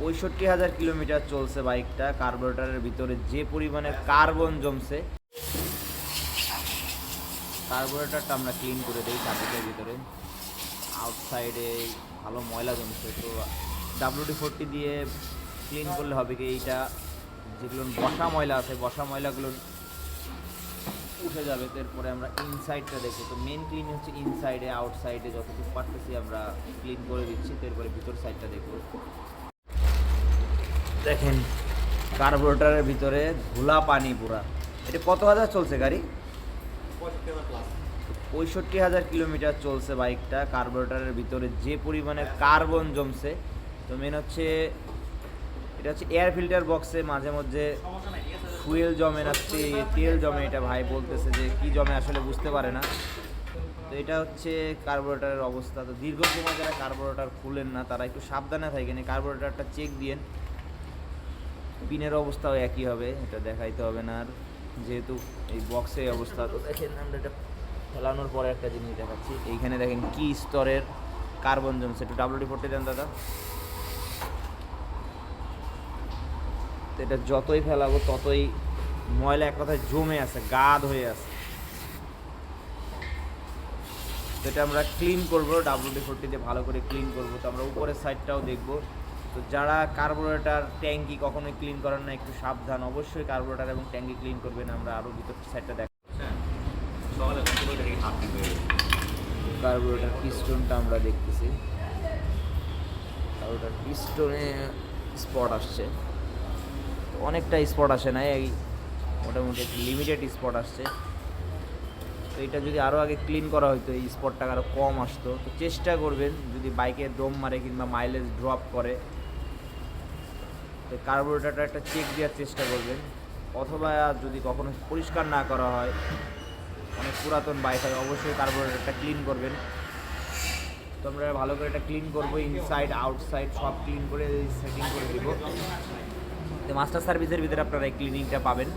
পঁয়ষট্টি হাজার কিলোমিটার চলছে বাইকটা, কার্বোরেটারের ভিতরে যে পরিমাণে কার্বন জমছে, কার্বোরেটারটা আমরা ক্লিন করে দিই চাবিটার ভিতরে। আউটসাইডে ভালো ময়লা জমছে, তো ডাব্লিউডি ফোরটি দিয়ে ক্লিন করলে হবে কি এইটা, যেগুলো বসা ময়লা আছে, বসা ময়লাগুলো উঠে যাবে। এরপরে আমরা ইনসাইডটা দেখব তো মেন ক্লিন হচ্ছে ইনসাইডে আউটসাইডে যতটুকু পারতেছি আমরা ক্লিন করে দিচ্ছি তো এরপরে ভিতর সাইডটা দেখব। দেখেন কার্বোরেটারের ভিতরে ধুলা পানি পুরা। এটা কত হাজার চলছে গাড়ি? পঁয়ষট্টি হাজার কিলোমিটার চলছে বাইকটা। কার্বোরেটারের ভিতরে যে পরিমাণে কার্বন জমছে, তো মেন হচ্ছে, এটা হচ্ছে এয়ার ফিল্টার বক্সে মাঝে মধ্যে ফুয়েল জমে না তেল জমে। এটা ভাই বলতেছে যে কি জমে আসলে বুঝতে পারে না। তো এটা হচ্ছে কার্বোরেটারের অবস্থা। তো দীর্ঘ সময় যারা কার্বোরেটার খুলেন না, তারা একটু সাবধানে থাকেন। এই কার্বোরেটারটা চেক দিয়েন। পিনের অবস্থাও একই হবে এটা দেখাইতে হবে না আর। যেহেতু এই বক্সে অবস্থা তো দেখেন আমরা এটা ফেলানোর পরে একটা জিনিস দেখাচ্ছি। এইখানে দেখেন কি স্তরের কার্বন জমছে। একটু ডাব্লিউডি ফোরটি দেন দাদা। তো এটা যতই ফেলাবো ততই ময়লা এক কথায় জমে আছে গাদ হয়ে আছে। এটা আমরা ক্লিন করব ডাব্লিউডি ফোরটি দিয়ে ভালো করে ক্লিন করব। তো আমরা উপরের সাইডটাও দেখব। তো যারা কার্বোরেটার ট্যাঙ্কি কখনোই ক্লিন করেন না, একটু সাবধান। অবশ্যই কার্বোরেটার এবং ট্যাঙ্কি ক্লিন করবেন আমরা আরও ভিতর সাইডটা দেখ কার্বোরেটার পিস্টনটা আমরা দেখতেছি। কার্বোরেটার পিস্টনে স্পট আসছে। অনেকটা স্পট আসে না, এই মোটামুটি লিমিটেড স্পট আসছে। তো এটা যদি আরও আগে ক্লিন করা হতো এই স্পটটা আরও কম আসতো। তো চেষ্টা করবেন, যদি বাইকে দম মারে কিংবা মাইলেজ ড্রপ করে তো কার্বোরেটারটা একটা চেক দেওয়ার চেষ্টা করবেন। অথবা যদি কখনো পরিষ্কার না করা হয়, অনেক পুরাতন বাইক হয় অবশ্যই কার্বোরেটারটা ক্লিন করবেন। তো আমরা ভালো করে এটা ক্লিন করব ইনসাইড আউটসাইড সব ক্লিন করে সেটিং করে দেবো মাস্টার সার্ভিসের ভিতরে আপনারা এই ক্লিনিংটা পাবেন।